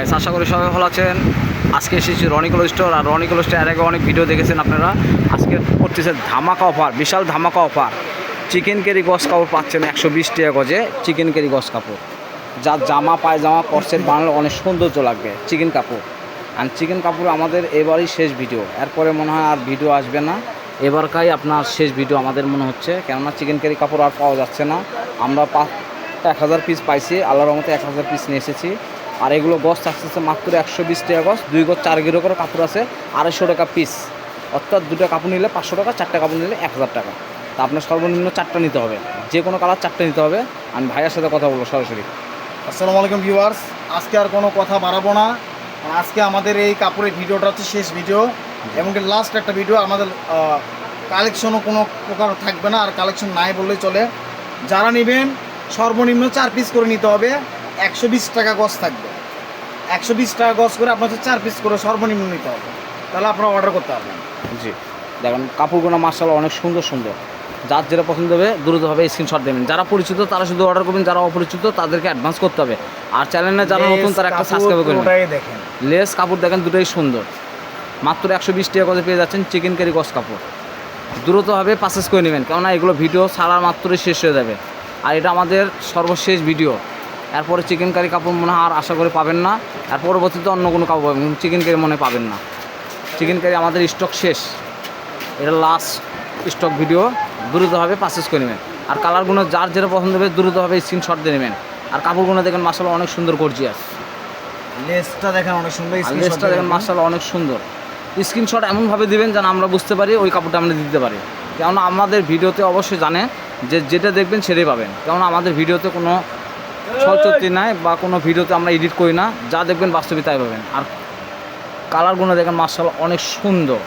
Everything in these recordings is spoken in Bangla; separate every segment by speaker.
Speaker 1: আশা করি সবাই ভালো আছেন। আজকে এসেছি রনিকল স্টোর, আর রনিকল স্টোর এর আগে অনেক ভিডিও দেখেছেন আপনারা। আজকে করতেছে ধামাকা অফার বিশাল ধামাকা অফার চিকেন কেরি গস কাপড় পাচ্ছেন একশো বিশ টাকা গজে চিকেন কেরি গস কাপড়। যার জামা, পায়জামা করসেট বানালে অনেক সৌন্দর্য লাগবে চিকেন কাপড়। আর চিকেন কাপড় আমাদের এবারই শেষ ভিডিও এরপরে মনে হয় আর ভিডিও আসবে না। এবারকাই আপনার শেষ ভিডিও আমাদের মনে হচ্ছে। কেননা চিকেন কারি কাপড় আর পাওয়া যাচ্ছে না। আমরা পা এক হাজার পিস পাইছি। আল্লাহর রহমতে এক হাজার পিস নিয়ে এসেছি। আর এগুলো গছ থাকতেছে মাত্র একশো বিশ টাকা গছ, দুই গছ, চার গিরো করে কাপড় আছে, আড়াইশো টাকা পিস অর্থাৎ দুটো কাপড় নিলে পাঁচশো টাকা, চারটে কাপড় নিলে এক হাজার টাকা। তা আপনার সর্বনিম্ন চারটা নিতে হবে। যে কোনো কালার চারটে নিতে হবে। আমি ভাইয়ের সাথে কথা বলব সরাসরি।
Speaker 2: আসসালামু আলাইকুম ভিউয়ার্স আজকে আর কোনো কথা বাড়াবো না। আজকে আমাদের এই কাপড়ের ভিডিওটা হচ্ছে শেষ ভিডিও এবং লাস্ট একটা ভিডিও আমাদের কালেকশনও কোনো প্রকার থাকবে না, আর কালেকশন নাই বললেই চলে। যারা নেবেন, সর্বনিম্ন চার পিস করে নিতে হবে। একশো বিশ টাকা গজ থাকবে। একশো বিশ টাকা গজ করে আপনার হচ্ছে চার পিস করে সর্বনিম্ন নিতে হবে। তাহলে আপনারা অর্ডার করতে পারবেন।
Speaker 1: জি। দেখুন কাপড়গুলো মার্শাল অনেক সুন্দর সুন্দর। যার যেটা পছন্দ হবে দ্রুতভাবে স্ক্রিনশট দেবেন যারা পরিচিত তারা শুধু অর্ডার করবেন যারা অপরিচিত তাদেরকে অ্যাডভান্স করতে হবে। আর চ্যানেলে যারা নতুন তারা একটা সাবস্ক্রাইব করবেন
Speaker 2: দেখেন।
Speaker 1: লেস কাপড় দেখেন দুটোই সুন্দর। মাত্র একশো বিশ টাকা করে পেয়ে যাচ্ছেন চিকেন কারি গস কাপড়। দ্রুতভাবে পাসেস করে নেবেন। কেননা এগুলো ভিডিও ছাড়ার মাত্রই শেষ হয়ে যাবে। আর এটা আমাদের সর্বশেষ ভিডিও এরপরে চিকেন কারি কাপড় মনে হয় আর আশা করে পাবেন না। আর পরবর্তীতে অন্য কোনো কাপড় পাবেন চিকেন কারি মনে পাবেন না। চিকেন কারি আমাদের স্টক শেষ। এটা লাস্ট স্টক ভিডিও দ্রুতভাবে পাসেস করে নেবেন। আর কালারগুলো যার যেটা পছন্দ হবে দ্রুতভাবে স্ক্রিনশট দিয়ে নেবেন। আর কাপড়গুলো দেখেন মাসাল অনেক সুন্দর গর্জিয়াস
Speaker 2: লেসটা দেখেন অনেক সুন্দর
Speaker 1: লেসটা দেখেন। মার্শাল অনেক সুন্দর। স্ক্রিনশট এমনভাবে দিবেন যেন আমরা বুঝতে পারি ওই কাপড়টা আমরা দিতে পারি। কেননা আমাদের ভিডিওতে অবশ্যই জানে যে যেটা দেখবেন সেটাই পাবেন। কেননা আমাদের ভিডিওতে কোনো ছলচত্তি নাই বা কোনো ভিডিওতে আমরা এডিট করি না। যা দেখবেন বাস্তবে তাই পাবেন। আর কালারগুলো দেখেন মার্শাল অনেক সুন্দর।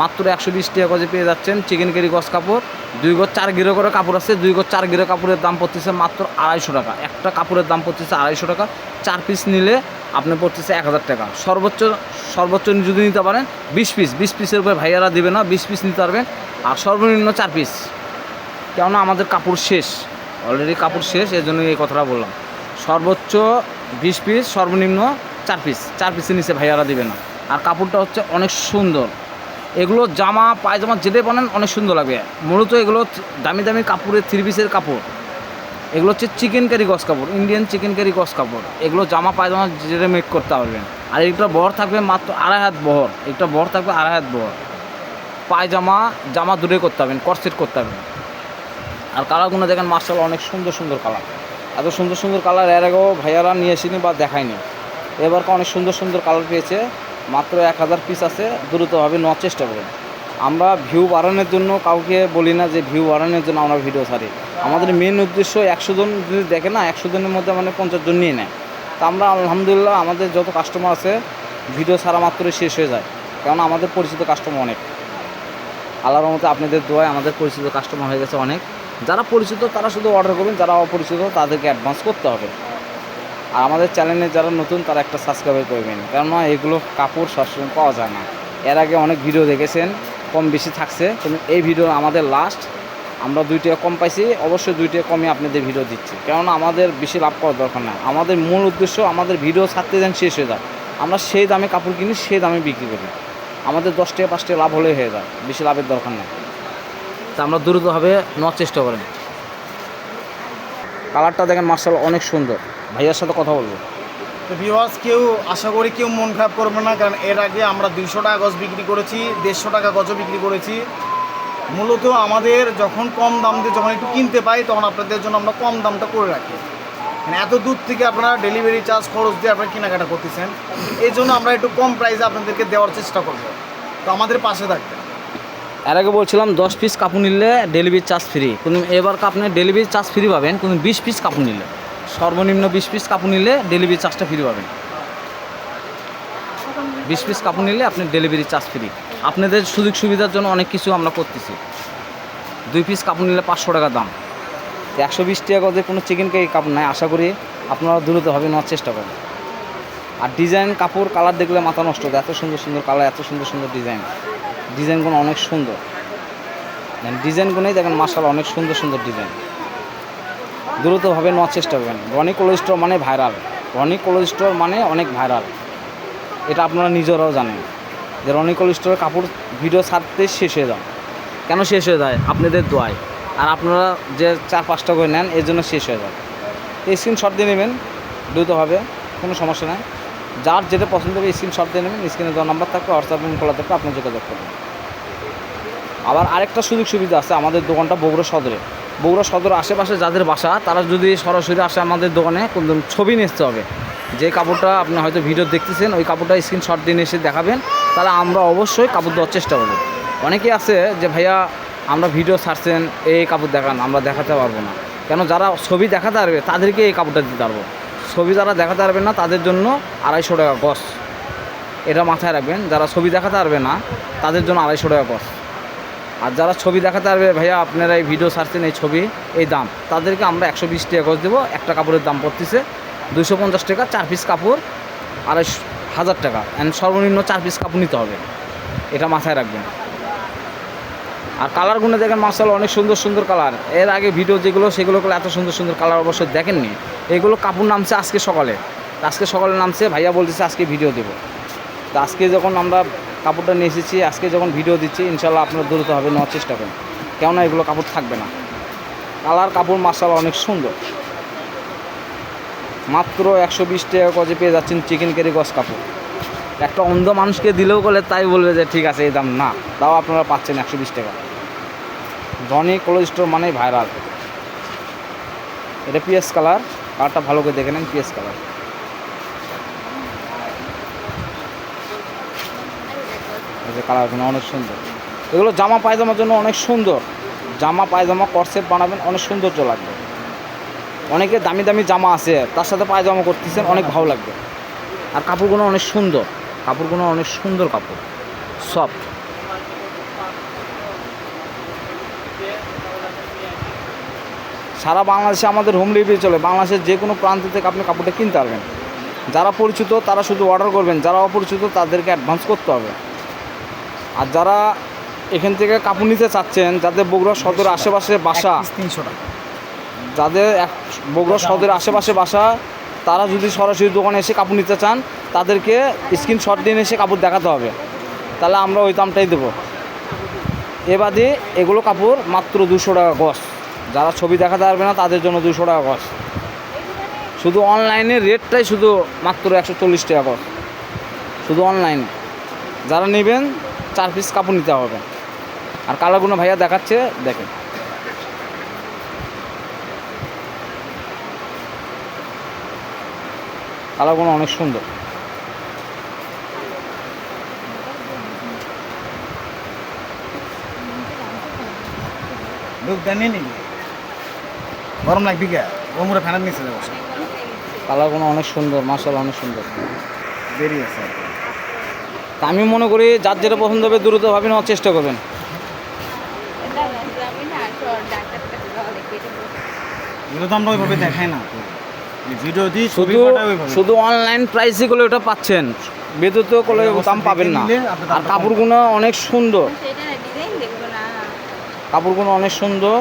Speaker 1: মাত্র একশো বিশ টাকা গজে পেয়ে যাচ্ছেন চিকেন কেরি গজ কাপড়। দুই গজ চার গিরো করে কাপড় আছে, দুই গজ চার গিরো কাপড়ের দাম পড়তেছে মাত্র আড়াইশো টাকা। একটা কাপড়ের দাম পড়তেছে আড়াইশো টাকা। চার পিস নিলে আপনি পড়তেছে এক হাজার টাকা। সর্বোচ্চ সর্বোচ্চ যদি নিতে পারেন বিশ পিস। বিশ পিসের উপরে ভাইয়ারা দেবে না, বিশ পিস নিতে পারবেন। আর সর্বনিম্ন চার পিস। কেননা আমাদের কাপড় শেষ। অলরেডি কাপড় শেষ এই জন্য এই কথাটা বললাম। সর্বোচ্চ বিশ পিস সর্বনিম্ন চার পিস চার পিসের নিচে ভাইয়ারা দেবে না। আর কাপড়টা হচ্ছে অনেক সুন্দর। এগুলো জামা, পায়জামা যেটাই বানান অনেক সুন্দর লাগবে। মূলত এগুলো দামি দামি কাপড়ের থ্রি পিসের কাপড়। এগুলো হচ্ছে চিকেন কারি গস কাপড় ইন্ডিয়ান চিকেন কারি গস কাপড়। এগুলো জামা, পায়জামা যেটা মেক করতে পারবেন আর একটা বহর থাকবে মাত্র আড়াই হাত বহর। একটা বহর থাকবে আড়াই হাত বহর। পায়জামা জামা দূরে করতে হবেন করসেট করতে হবেন আর কালারগুলো দেখেন মার্শাল অনেক সুন্দর সুন্দর কালার। এত সুন্দর সুন্দর কালারের আগেও ভাইয়ারা নিয়ে আসেনি বা দেখায়নি। এবার অনেক সুন্দর সুন্দর কালার পেয়েছে, মাত্র এক হাজার পিস আছে, দ্রুতভাবে নেওয়ার চেষ্টা করুন। আমরা ভিউ বাড়ানোর জন্য কাউকে বলি না যে ভিউ বাড়ানোর জন্য আমরা ভিডিও ছাড়ি। আমাদের মেন উদ্দেশ্য একশো জন যদি দেখে না, একশো জনের মধ্যে মানে পঞ্চাশ জন নিয়ে নেয়। তা আমরা আলহামদুলিল্লাহ আমাদের যত কাস্টমার আছে ভিডিও ছাড়া মাত্রই শেষ হয়ে যায়। কারণ আমাদের পরিচিত কাস্টমার অনেক। আল্লাহর মতো আপনাদের দোয়ায় আমাদের পরিচিত কাস্টমার হয়ে গেছে অনেক। যারা পরিচিত, তারা শুধু অর্ডার করবেন, যারা অপরিচিত, তাদেরকে অ্যাডভান্স করতে হবে। আর আমাদের চ্যানেলে যারা নতুন, তারা একটা সাবস্ক্রাইব করবেন কেননা এগুলো কাপড় সবসময় পাওয়া যায় না। এর আগে অনেক ভিডিও দেখেছেন, কম বেশি থাকছে, কিন্তু এই ভিডিও আমাদের লাস্ট আমরা দুই টাকা কম পাইছি, অবশ্যই দুই কমই আপনাদের ভিডিও দিচ্ছি। কেননা আমাদের বেশি লাভ করার দরকার না আমাদের মূল উদ্দেশ্য, আমাদের ভিডিও ছাড়তে যেন শেষ হয়ে যায়। আমরা সেই দামে কাপড় কিনি, সেই দামে বিক্রি করি। আমাদের দশ টাকা পাঁচ টাকা লাভ হলেই হয়ে যায় বেশি লাভের দরকার নেই। তা আমরা দ্রুতভাবে নেওয়ার চেষ্টা করেন। কালারটা দেখেন মার্শাল অনেক সুন্দর। ভাইয়ার সাথে কথা বলব।
Speaker 2: তো ভিউয়ার্স কেউ আশা করি কেউ মন খারাপ করবে না কারণ এর আগে আমরা দুইশো টাকা গজ বিক্রি করেছি দেড়শো টাকা গজও বিক্রি করেছি। মূলত আমাদের যখন কম দাম দিয়ে যখন একটু কিনতে পাই তখন আপনাদের জন্য আমরা কম দামটা করে রাখি। মানে এত দূর থেকে আপনারা ডেলিভারি চার্জ খরচ দিয়ে আপনারা কেনাকাটা করতেছেন, এই জন্য আমরা একটু কম প্রাইসে আপনাদেরকে দেওয়ার চেষ্টা করব। তো আমাদের পাশে থাকবেন।
Speaker 1: এর আগে বলছিলাম দশ পিস কাপড় নিলে ডেলিভারি চার্জ ফ্রি কিন্তু এবার আপনি ডেলিভারি চার্জ ফ্রি পাবেন, কিন্তু বিশ পিস কাপড় নিলে। সর্বনিম্ন বিশ পিস কাপড় নিলে ডেলিভারি চার্জটা ফ্রি পাবেন। বিশ পিস কাপড় নিলে আপনি ডেলিভারি চার্জ ফ্রি আপনাদের সুযোগ সুবিধার জন্য অনেক কিছু আমরা করতেছি। দুই পিস কাপড় নিলে পাঁচশো টাকা দাম। একশো বিশ টাকা করে কোনো চিকেন কেক কাপড় নাই, আশা করি আপনারা দ্রুতভাবে নেওয়ার চেষ্টা করেন আর ডিজাইন কাপড় কালার দেখলে মাথা নষ্ট হবে এত সুন্দর সুন্দর কালার এত সুন্দর সুন্দর ডিজাইন ডিজাইনগুলো অনেক সুন্দর। ডিজাইনগুলোই দেখেন মার্শাল অনেক সুন্দর সুন্দর ডিজাইন দ্রুতভাবে নেওয়ার চেষ্টা করবেন। রনি কোলেস্ট্রল মানে ভাইরাল রনি কোল্ড মানে অনেক ভাইরাল এটা আপনারা নিজেরাও জানেন। যে রনি কোল্ড কাপড় ভিডিও ছাড়তে শেষ হয়ে যায় কেন শেষ হয়ে যায়? আপনাদের দোয়ায়। আপনারা যে চার পাঁচটা করে নেন, এর জন্য শেষ হয়ে যাবে। এই স্ক্রিনশট দিয়ে নেবেন দ্রুতভাবে কোনো সমস্যা নেই। যার যেটা পছন্দ হবে স্ক্রিনশট দিয়ে নেবেন স্ক্রিনে দেওয়া নাম্বার থাকবে হোয়াটসঅ্যাপ খোলা থাকবে আপনার যোগাযোগ করবেন। আবার আরেকটা সুযোগ সুবিধা আছে, আমাদের দোকানটা বগুড়া সদরে। বগুড়া সদরের আশেপাশে যাদের বাসা, তারা যদি সরাসরি আসে আমাদের দোকানে, কোন ছবি আসতে হবে। যে কাপড়টা আপনি হয়তো ভিডিও দেখতেছেন, ওই কাপড়টা স্ক্রিনশট দিয়ে এসে দেখাবেন, তাহলে আমরা অবশ্যই কাপড় দেওয়ার চেষ্টা করব। অনেকেই আছে যে, ভাইয়া আমরা ভিডিও ছাড়ছেন, এই কাপড় দেখান, আমরা দেখাতে পারব না। কেন যারা ছবি দেখাতে পারবে, তাদেরকে এই কাপড়টা দিতে পারব। ছবি যারা দেখাতে পারবে না, তাদের জন্য আড়াইশো টাকা গস এটা মাথায় রাখবেন, যারা ছবি দেখাতে পারবে না, তাদের জন্য আড়াইশো টাকা গস আর যারা ছবি দেখাতে পারবে, ভাইয়া আপনারা এই ভিডিও ছাড়ছেন, এই ছবি, এই দাম, তাদেরকে আমরা একশো বিশ টাকা গজ দেবো। একটা কাপড়ের দাম পড়তেছে দুশো পঞ্চাশ টাকা, চার পিস কাপড় আড়াইশ হাজার টাকা। অ্যান্ড সর্বনিম্ন চার পিস কাপড় নিতে হবে। এটা মাথায় রাখবেন। আর কালারগুলো দেখেন মার্শাল অনেক সুন্দর সুন্দর কালারের আগে ভিডিও যেগুলো, সেগুলো এত সুন্দর সুন্দর কালার অবশ্যই দেখেননি। এগুলো কাপড় নামছে আজকে সকালে। আজকে সকালে নামছে, ভাইয়া বলতেছে আজকে ভিডিও দেবো। তো আজকে যখন আমরা কাপড়টা নিয়ে এসেছি, আজকে যখন ভিডিও দিচ্ছি ইনশাল্লাহ আপনার দ্রুত হবে নেওয়ার চেষ্টা করুন। কেননা এগুলো কাপড় থাকবে না। কালার কাপড় মার্শাল অনেক সুন্দর। মাত্র একশো বিশ টাকা গজে পেয়ে যাচ্ছেন চিকেন কারি গজ কাপড়। একটা অন্ধ মানুষকে দিলেও বলে, তাই বলবে যে, ঠিক আছে, এই দাম না। তাও আপনারা পাচ্ছেন একশো বিশ টাকা। রনি কোল্ড স্টোর মানেই ভাইরাল এটা পিএস কালার কালারটা ভালো করে দেখে নেন পিএস কালার যে কালারগুলো অনেক সুন্দর। এগুলো জামা পায়জামার জন্য অনেক সুন্দর। জামা, পায়জামা কর্সেট বানাবেন, অনেক সৌন্দর্য লাগবে। অনেকে দামি দামি জামা আছে, তার সাথে পায়জামা করতেছেন, অনেক ভালো লাগবে। আর কাপড়গুলো অনেক সুন্দর। কাপড়গুলো অনেক সুন্দর কাপড়। সফট সারা বাংলাদেশে আমাদের হোম ডেলিভারি চলে। বাংলাদেশের যে কোনো প্রান্ত থেকে আপনি কাপড়টা কিনতে পারবেন। যারা পরিচিত তারা শুধু অর্ডার করবেন। যারা অপরিচিত তাদেরকে অ্যাডভান্স করতে হবে। আর যারা এখান থেকে কাপড় নিতে চাচ্ছেন যাদের বগুড়া সদর আশেপাশে বাসা
Speaker 2: তিনশো টাকা।
Speaker 1: যাদের এক বগুড়া সদরের আশেপাশে বাসা তারা যদি সরাসরি দোকানে এসে কাপড় নিতে চান তাদেরকে স্ক্রিনশট দিয়ে এসে কাপড় দেখাতে হবে। তাহলে আমরা ওই দামটাই দেবো। এ বাদে এগুলো কাপড় মাত্র দুশো টাকা গস যারা ছবি দেখাতে পারবে না, তাদের জন্য দুশো টাকা গস শুধু অনলাইনে রেটটাই শুধু মাত্র একশো চল্লিশ টাকা গস শুধু অনলাইনে যারা নেবেন, চার পিস কাপড় নিতে হবে। আর কালারগুলো ভাইয়া দেখাচ্ছে, দেখেন। কালারগুলো অনেক সুন্দর।
Speaker 2: লোক দেননি নি গরম লাগবি কে? ওমরে ফ্যানের নিচে যাব।
Speaker 1: কালারগুলো অনেক সুন্দর মার্শাল অনেক সুন্দর।
Speaker 2: দেরি আছে
Speaker 1: তা আমি মনে করি যার যেটা পছন্দ হবে দ্রুত ভাবে নেওয়ার চেষ্টা করবেন।
Speaker 2: এগুলো তো আমরা ওইভাবে দেখাই না। ভিডিও দিই
Speaker 1: শুধু শুধু অনলাইন প্রাইসে গুলো ওটা পাচ্ছেন। বেদুতে করলে দাম পাবেন না। আর কাপড়গুলো অনেক সুন্দর। কাপড়গুলো অনেক সুন্দর।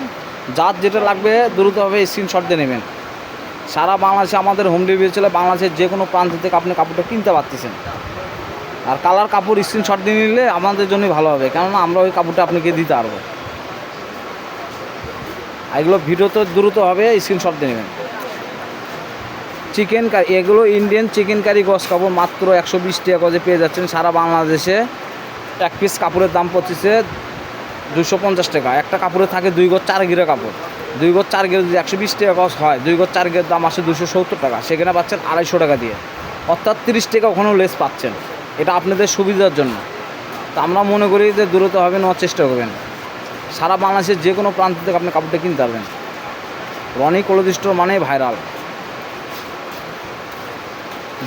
Speaker 1: যার যেটা লাগবে দ্রুতভাবে স্ক্রিনশট দিয়ে নেবেন। সারা বাংলাদেশে আমাদের হোম ডেলিভারি চলে, বাংলাদেশের যে কোনো প্রান্ত থেকে আপনি কাপড়টা কিনতে পারতেছেন। আর কালার কাপড় স্ক্রিনশট দিয়ে নিলে আমাদের জন্যই ভালো হবে, কেননা আমরা ওই কাপড়টা আপনাকে দিতে পারব। এগুলো ভিডিওতে দ্রুত হবে স্ক্রিনশট দিয়ে নেবেন। চিকেন কারি এগুলো ইন্ডিয়ান চিকেন কারি গস কাপড় মাত্র একশো বিশ টাকা গজে পেয়ে যাচ্ছেন। সারা বাংলাদেশে এক পিস কাপড়ের দাম পড়তেছে দুশো পঞ্চাশ টাকা। একটা কাপড়ে থাকে দুই গজ চার গিরে কাপড়। দুই গজ চার গিরে যদি একশো বিশ টাকা গজ হয়, দুই গজ চার গিরের দাম আসে দুশো সত্তর টাকা। সেখানে পাচ্ছেন আড়াইশো টাকা দিয়ে। অর্থাৎ তিরিশ টাকা ওখানেও লেস পাচ্ছেন। এটা আপনাদের সুবিধার জন্য। তা আমরা মনে করি যে দূরত্ব হবে নেওয়ার চেষ্টা করবেন। সারা বাংলাদেশের যে কোনো প্রান্ত থেকে আপনি কাপড়টা কিনতে পারবেন। রনি কোল্ড স্টোর মানেই ভাইরাল।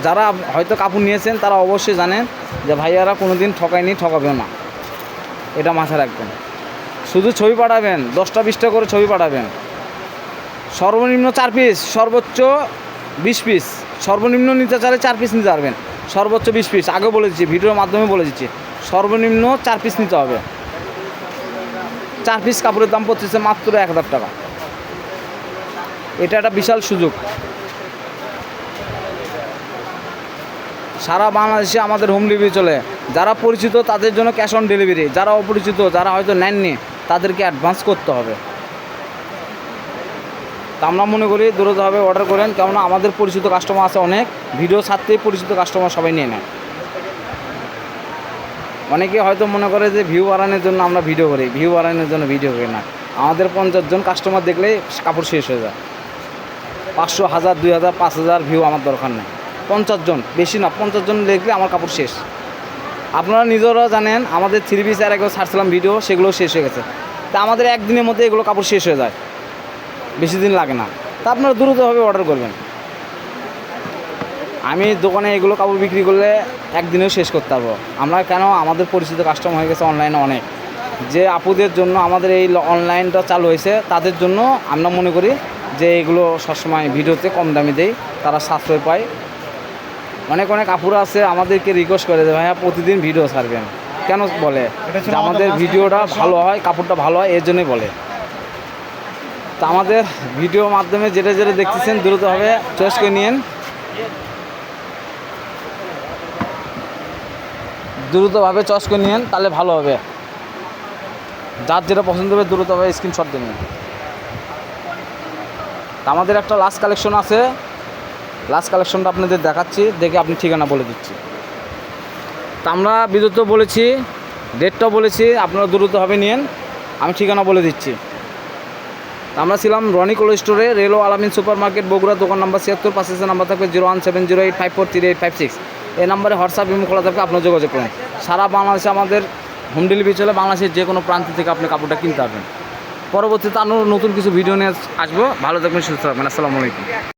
Speaker 1: যারা হয়তো কাপড় নিয়েছেন, তারা অবশ্যই জানেন যে ভাইয়ারা কোনো দিন ঠকায়নি, ঠকাবেও না। এটা মাথায় রাখবেন। শুধু ছবি পাঠাবেন, দশটা বিশটা করে ছবি পাঠাবেন। সর্বনিম্ন চার পিস সর্বোচ্চ বিশ পিস সর্বনিম্ন নিতে চাইলে চার পিস নিতে পারবেন। সর্বোচ্চ বিশ পিস আগে বলে দিচ্ছি, ভিডিওর মাধ্যমে বলে দিচ্ছি, সর্বনিম্ন চার পিস নিতে হবে। চার পিস কাপড়ের দাম পড়তেছে মাত্র এক হাজার টাকা। এটা একটা বিশাল সুযোগ। সারা বাংলাদেশে আমাদের হোম ডেলিভারি চলে। যারা পরিচিত তাদের জন্য ক্যাশ অন ডেলিভারি যারা অপরিচিত, যারা হয়তো নেননি তাদেরকে অ্যাডভান্স করতে হবে। তা আমরা মনে করি দ্রুতভাবে অর্ডার করেন। কেননা আমাদের পরিচিত কাস্টমার আছে অনেক। ভিডিও ছাড়তেই পরিচিত কাস্টমার সবাই নিয়ে নেয়। অনেকে হয়তো মনে করে যে ভিউ বাড়ানোর জন্য আমরা ভিডিও করি। ভিউ বাড়ানোর জন্য ভিডিও করি না। আমাদের পঞ্চাশ জন কাস্টমার দেখলে কাপড় শেষ হয়ে যায়। পাঁচশো হাজার, দুই হাজার, পাঁচ হাজার ভিউ আমার দরকার নেই। পঞ্চাশ জন, বেশি না, পঞ্চাশ জন দেখলে আমার কাপড় শেষ। আপনারা নিজেরা জানেন, আমাদের থ্রি পিস আর একবার ছাড়ছিলাম ভিডিও সেগুলো শেষ হয়ে গেছে। তা আমাদের একদিনের মধ্যে এগুলো কাপড় শেষ হয়ে যায়। বেশি দিন লাগে না। তা আপনারা দ্রুতভাবে অর্ডার করবেন। আমি দোকানে এগুলো কাপড় বিক্রি করলে একদিনেও শেষ করতে পারব। আমরা কেন, আমাদের পরিচিত কাস্টমার হয়ে গেছে অনলাইনে অনেক। যে আপুদের জন্য আমাদের এই অনলাইনটা চালু হয়েছে, তাদের জন্য আমরা মনে করি যে এগুলো সবসময় ভিডিওতে কম দামি দেই, তারা সাশ্রয় পায়। অনেক অনেক আপুরা আছে আমাদেরকে রিকোয়েস্ট করে যে ভাইয়া প্রতিদিন ভিডিও ছাড়বেন। কেন বলে? যে আমাদের ভিডিওটা ভালো হয় কাপড়টা ভালো হয় এর জন্যই বলে। তা আমাদের ভিডিও মাধ্যমে যেটা যেটা দেখতেছেন দ্রুতভাবে চয়েস করে নিন দ্রুতভাবে চয়েস করে নিন তাহলে ভালো হবে। যার যেটা পছন্দ হবে দ্রুতভাবে স্ক্রিনশট দিয়ে নিন। তা আমাদের একটা লাস্ট কালেকশন আছে। লাস্ট কালেকশনটা আপনাদের দেখাচ্ছি, দেখে আপনি ঠিকানা বলে দিচ্ছি। তা আমরা বিদ্যুৎ বলেছি ডেটটাও বলেছি, আপনারা দ্রুতভাবে নিন আমি ঠিকানা বলে দিচ্ছি। আমরা ছিলাম রনি কোল্ড স্টোরে, রেলো আলামিন সুপার মার্কেট বগুড়া, দোকান নাম্বার ছিয়াত্তর পাশে নাম্বার থাকবে zero one seven zero eight five four three eight five six এই নাম্বারে হোয়াটসঅ্যাপ, ইমো, খোলা থাকবে আপনার যোগাযোগ করুন। সারা বাংলাদেশে আমাদের হোম ডেলিভারি চলে, বাংলাদেশের যে কোনো প্রান্ত থেকে আপনি কাপড়টা কিনতে পারবেন। পরবর্তীতে আরও নতুন কিছু ভিডিও নিয়ে আসব। ভালো থাকবেন, সুস্থ থাকবেন। আসসালামু আলাইকুম।